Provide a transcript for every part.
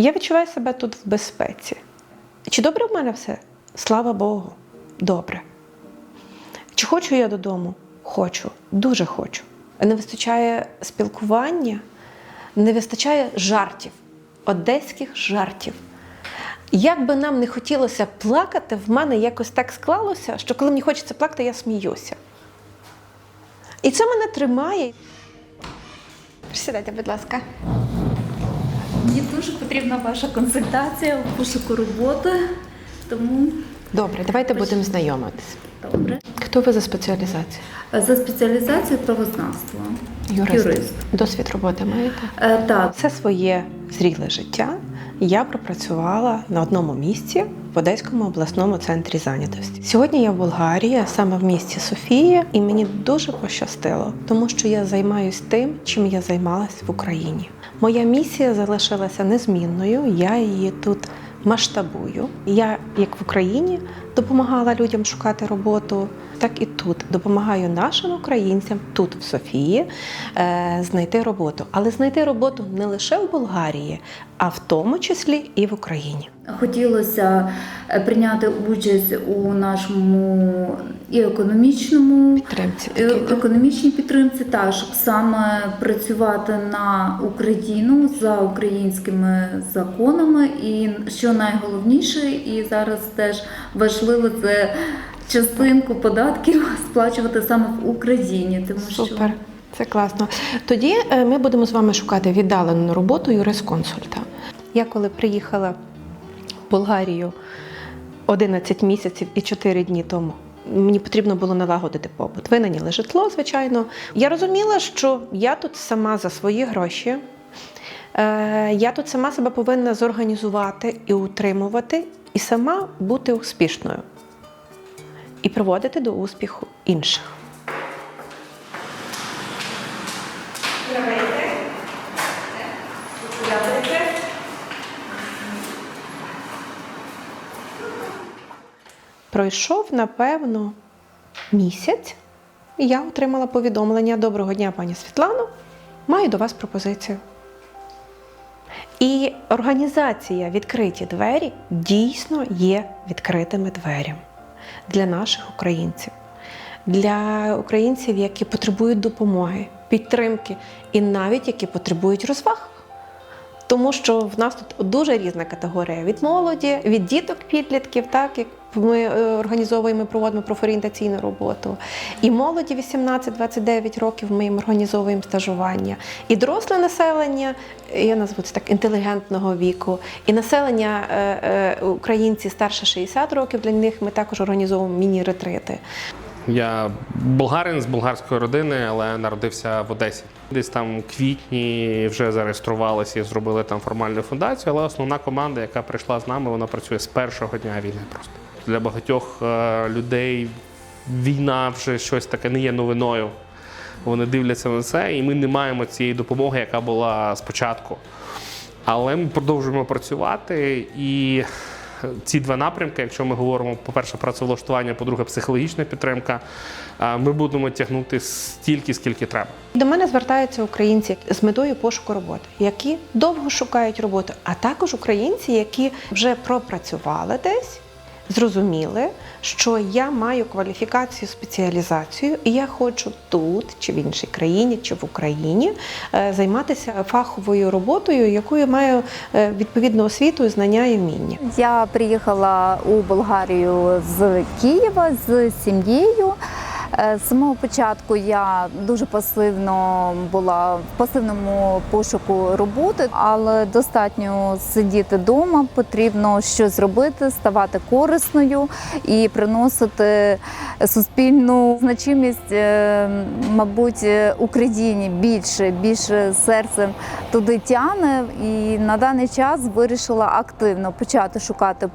Я відчуваю себе тут в безпеці. Чи добре в мене все? Слава Богу, добре. Чи хочу я додому? Хочу, дуже хочу. Не вистачає спілкування, не вистачає жартів, одеських жартів. Як би нам не хотілося плакати, в мене якось так склалося, що коли мені хочеться плакати, я сміюся. І це мене тримає. Сідайте, будь ласка. Мені дуже потрібна ваша консультація у пошуку роботи, тому Добре, давайте будемо знайомитись. добре. Хто ви за спеціалізацією? За спеціалізацією правознавства. Юрист. Досвід роботи маєте? Е, так, Це своє зріле життя я пропрацювала на одному місці в Одеському обласному центрі зайнятості. Сьогодні я в Болгарії, саме в місті Софія, і мені дуже пощастило, тому що я займаюсь тим, чим я займалась в Україні. Моя місія залишилася незмінною. Я її тут масштабую. Я, як в Україні, допомагала людям шукати роботу, так і тут допомагаю нашим українцям тут, в Софії, е, знайти роботу. Але знайти роботу не лише в Болгарії, а в тому числі і в Україні. хотілося е, прийняти участь у нашому і економічному Підтримці е, такі, економічній підтримці, так, щоб саме працювати на Україну за українськими законами. І що найголовніше, і зараз теж важливо це частинку податків сплачувати саме в Україні, тому що Супер, це класно. Тоді е, ми будемо з вами шукати віддалену роботу юрисконсульта. Я коли приїхала в Болгарію 11 місяців і 4 дні тому. Мені потрібно було налагодити побут. Винайняли житло, звичайно. Я розуміла, що я тут сама за свої гроші. Е, Я тут сама себе повинна зорганізувати і утримувати, і сама бути успішною, і приводити до успіху інших. Пройшов, напевно, місяць, і я отримала повідомлення Доброго дня, пані Світлано. Маю до вас пропозицію. І організація Відкриті двері дійсно є відкритими дверями для наших українців, для українців, які потребують допомоги, підтримки, і навіть які потребують розваг. Тому що в нас тут дуже різна категорія від молоді, від діток, підлітків, так як ми е, організовуємо, проводимо профорієнтаційну роботу. І молоді 18-29 років ми їм організовуємо стажування. І доросле населення, я назву це так, інтелігентного віку, і населення е, е, українці старше 60 років, для них ми також організовуємо міні-ретрити. Я болгарин з болгарської родини, але народився в Одесі. Десь там квітні вже зареєструвалися і зробили там формальну фундацію, але основна команда, яка прийшла з нами, вона працює з першого дня війни. Просто для багатьох е, людей війна вже щось таке не є новиною. Вони дивляться на це, і ми не маємо цієї допомоги, яка була спочатку. Але ми продовжуємо працювати і. Ці два напрямки, якщо ми говоримо, по-перше, працевлаштування, по-друге, психологічна підтримка, е, ми будемо тягнути стільки, скільки треба. До мене звертаються українці з метою пошуку роботи, які довго шукають роботу, а також українці, які вже пропрацювали десь, зрозуміли, що я маю кваліфікацію, спеціалізацію, і я хочу тут, чи в іншій країні, чи в Україні е, займатися фаховою роботою, якою маю е, відповідну освіту, і знання і вміння. Я приїхала у Болгарію з Києва з сім'єю. Е, З самого початку я дуже пасивно була в пасивному пошуку роботи, але достатньо сидіти вдома, потрібно щось робити, ставати корисною і приносити суспільну значимість, е, мабуть, Україні більше, більше серцем туди тяне. І на даний час вирішила активно почати шукати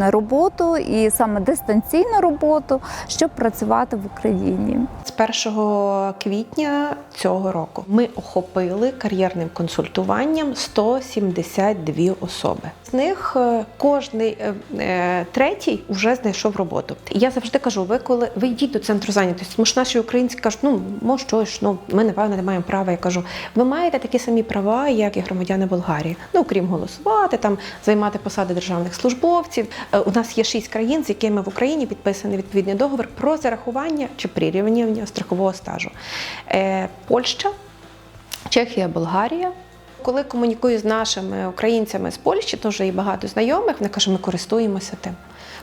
роботу і саме дистанційну роботу, щоб працювати в Україні. Україні. З 1 квітня цього року ми охопили кар'єрним консультуванням 172 особи. З них е, кожний е, е, третій вже знайшов роботу. Я завжди кажу: ви коли ви йдіть до центру зайнятості, тому що наші українці кажуть, ну може щось, ну ми напевно не маємо права. Я кажу, ви маєте такі самі права, як і громадяни Болгарії. Ну крім голосувати, там займати посади державних службовців. У нас є шість країн, з якими в Україні підписаний відповідний договір про зарахування чи прирівнювання страхового стажу. Е, Польща, Чехія, Болгарія. Коли комунікую з нашими українцями з Польщі, то вже і багато знайомих, вони кажуть, ми користуємося тим.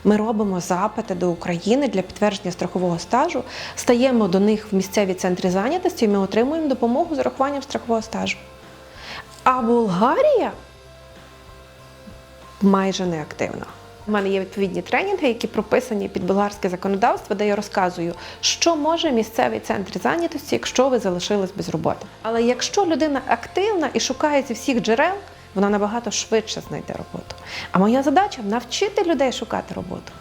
Ми робимо запити до України для підтвердження страхового стажу, стаємо до них в місцеві центри зайнятості, і ми отримуємо допомогу з урахуванням страхового стажу. А Болгарія майже неактивна. У мене є відповідні тренінги, які прописані під болгарське законодавство, де я розказую, що може місцевий центр зайнятості, якщо ви залишились без роботи. Але якщо людина активна і шукає зі всіх джерел, вона набагато швидше знайде роботу. А моя задача навчити людей шукати роботу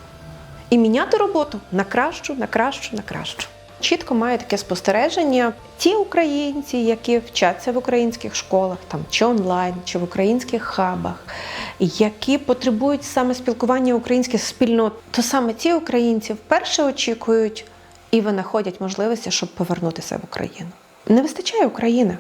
і міняти роботу на кращу, на кращу, на кращу. Чітко маю таке спостереження. Ті українці, які вчаться в українських школах, там чи онлайн, чи в українських хабах, які потребують саме спілкування українських спільнот, то саме ці українці вперше очікують і винаходять можливості, щоб повернутися в Україну. Не вистачає України.